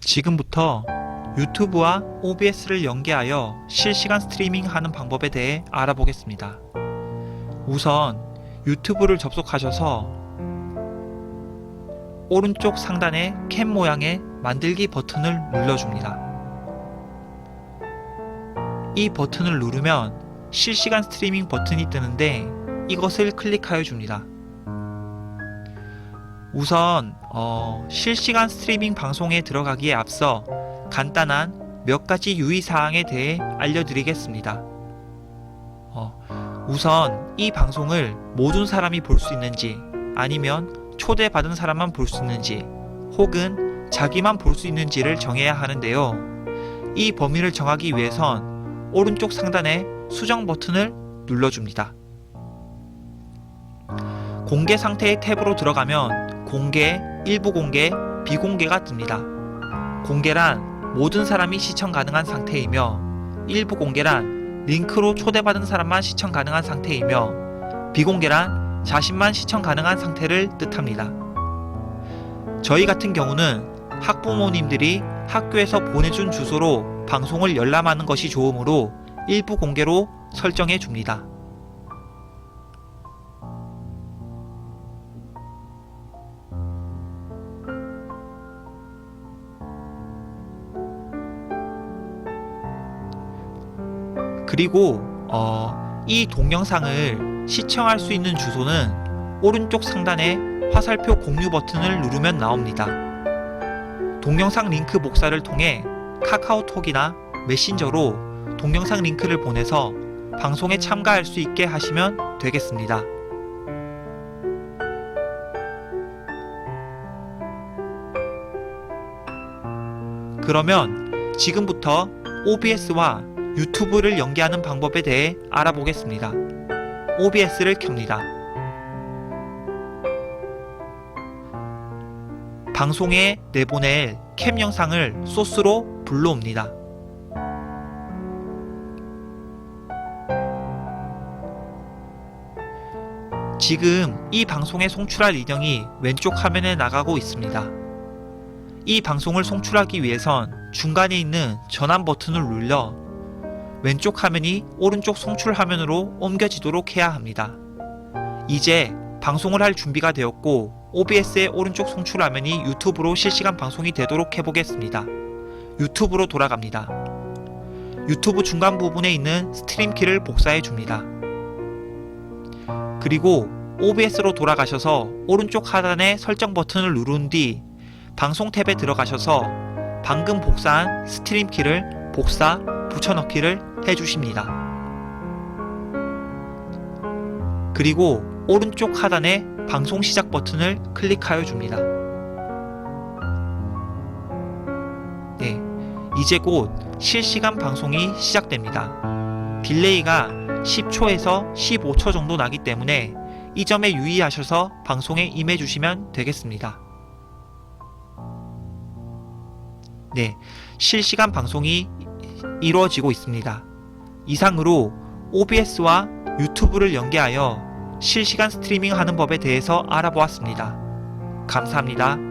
지금부터 유튜브와 OBS를 연계하여 실시간 스트리밍 하는 방법에 대해 알아보겠습니다. 우선 유튜브를 접속하셔서 오른쪽 상단의 캠 모양의 만들기 버튼을 눌러줍니다. 이 버튼을 누르면 실시간 스트리밍 버튼이 뜨는데 이것을 클릭하여 줍니다. 우선 어, 실시간 스트리밍 방송에 들어가기에 앞서 간단한 몇 가지 유의사항에 대해 알려드리겠습니다. 어, 우선 이 방송을 모든 사람이 볼 수 있는지 아니면 초대받은 사람만 볼 수 있는지 혹은 자기만 볼 수 있는지를 정해야 하는데요. 이 범위를 정하기 위해선 오른쪽 상단의 수정 버튼을 눌러줍니다. 공개 상태의 탭으로 들어가면 공개, 일부 공개, 비공개가 뜹니다. 공개란 모든 사람이 시청 가능한 상태이며 일부 공개란 링크로 초대받은 사람만 시청 가능한 상태이며 비공개란 자신만 시청 가능한 상태를 뜻합니다. 저희 같은 경우는 학부모님들이 학교에서 보내준 주소로 방송을 열람하는 것이 좋으므로 일부 공개로 설정해 줍니다. 그리고 어, 이 동영상을 시청할 수 있는 주소는 오른쪽 상단의 화살표 공유 버튼을 누르면 나옵니다. 동영상 링크 복사를 통해 카카오톡이나 메신저로 동영상 링크를 보내서 방송에 참가할 수 있게 하시면 되겠습니다. 그러면 지금부터 OBS와 유튜브를 연계하는 방법에 대해 알아보겠습니다. OBS를 켭니다. 방송에 내보낼 캠 영상을 소스로 불러옵니다. 지금 이 방송에 송출할 인형이 왼쪽 화면에 나가고 있습니다. 이 방송을 송출하기 위해선 중간에 있는 전환 버튼을 눌러 왼쪽 화면이 오른쪽 송출 화면으로 옮겨지도록 해야 합니다. 이제 방송을 할 준비가 되었고 OBS의 오른쪽 송출 화면이 유튜브로 실시간 방송이 되도록 해보겠습니다. 유튜브로 돌아갑니다. 유튜브 중간 부분에 있는 스트림 키를 복사해 줍니다. 그리고 OBS로 돌아가셔서 오른쪽 하단의 설정 버튼을 누른 뒤 방송 탭에 들어가셔서 방금 복사한 스트림 키를 복사, 붙여넣기를 해주십니다. 그리고 오른쪽 하단의 방송 시작 버튼을 클릭하여 줍니다. 네, 이제 곧 실시간 방송이 시작됩니다. 딜레이가 10초에서 15초 정도 나기 때문에 이 점에 유의하셔서 방송에 임해 주시면 되겠습니다. 네, 실시간 방송이 이루어지고 있습니다. 이상으로 OBS와 유튜브를 연계하여 실시간 스트리밍 하는 법에 대해서 알아보았습니다. 감사합니다.